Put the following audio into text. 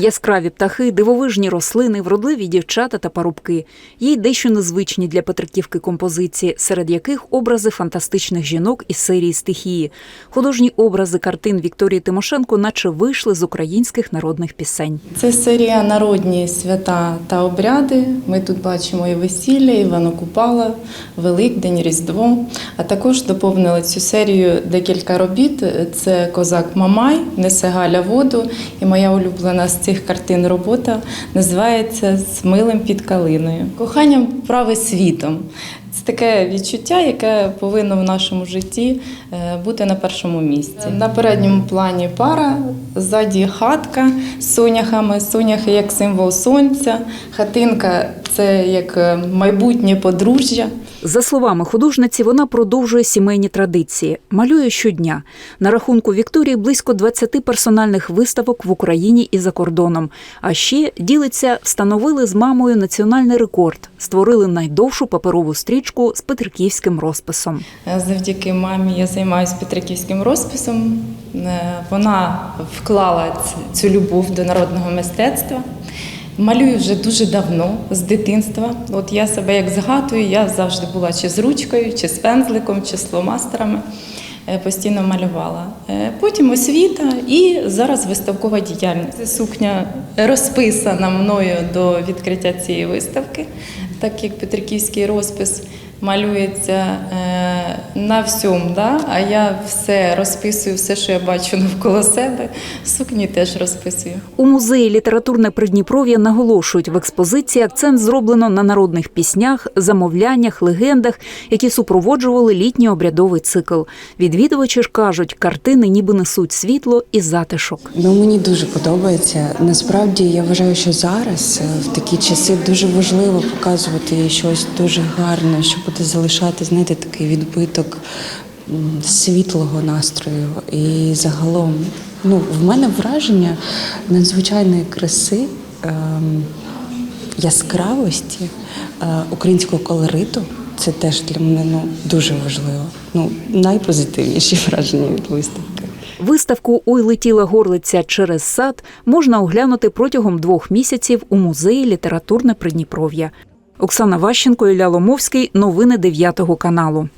Яскраві птахи, дивовижні рослини, вродливі дівчата та парубки. Є й дещо незвичні для Петриківки композиції, серед яких образи фантастичних жінок із серії стихії. Художні образи картин Вікторії Тимошенко, наче вийшли з українських народних пісень. Це серія народні свята та обряди. Ми тут бачимо і весілля, Івана Купала, Великдень, Різдво. А також доповнили цю серію декілька робіт. Це Козак Мамай, Несе Галя воду. І моя улюблена з цих картин робота називається З милим під калиною. Коханням праве світом. Це таке відчуття, яке повинно в нашому житті е, бути на першому місці. На передньому плані пара, ззаді хатка з соняхами, соняхи як символ сонця, хатинка це як е, майбутнє подружжя. За словами художниці, вона продовжує сімейні традиції, малює щодня. На рахунку Вікторії близько 20 персональних виставок в Україні і за кордоном. А ще ділиться, встановили з мамою національний рекорд, створили найдовшу паперову стрічку з петриківським розписом. Е, Завдяки мамі я займаюся петриківським розписом. Е, Вона вклала цю любов до народного мистецтва. Малюю вже дуже давно, з дитинства. От я себе як згадую, я завжди була чи з ручкою, чи з пензликом, чи з фломастерами. Е, Постійно малювала. Потім освіта і зараз виставкова діяльність. Сукня розписана мною до відкриття цієї виставки, так як Петриківський розпис малюється е, на всьому, да? а я все розписую, все, що я бачу навколо себе. Сукні теж розписую. У музеї літературне Придніпров'я наголошують, в експозиції акцент зроблено на народних піснях, замовляннях, легендах, які супроводжували літній обрядовий цикл. Відвідувачі ж кажуть, картини ніби несуть світло і затишок. Ну мені дуже подобається. Насправді я вважаю, що зараз е, в такі часи дуже важливо показувати щось дуже гарне, що буде залишати, знаєте, такий відбиток м, світлого настрою. І загалом, ну, в мене враження надзвичайної краси. ем, Яскравості е, українського колориту це теж для мене ну дуже важливо. Ну найпозитивніші враження від виставки. Виставку Ой летіла горлиця через сад можна оглянути протягом двох місяців у музеї літературне Придніпров'я. Оксана Ващенко, Ілля Ломовський. Новини 9 каналу.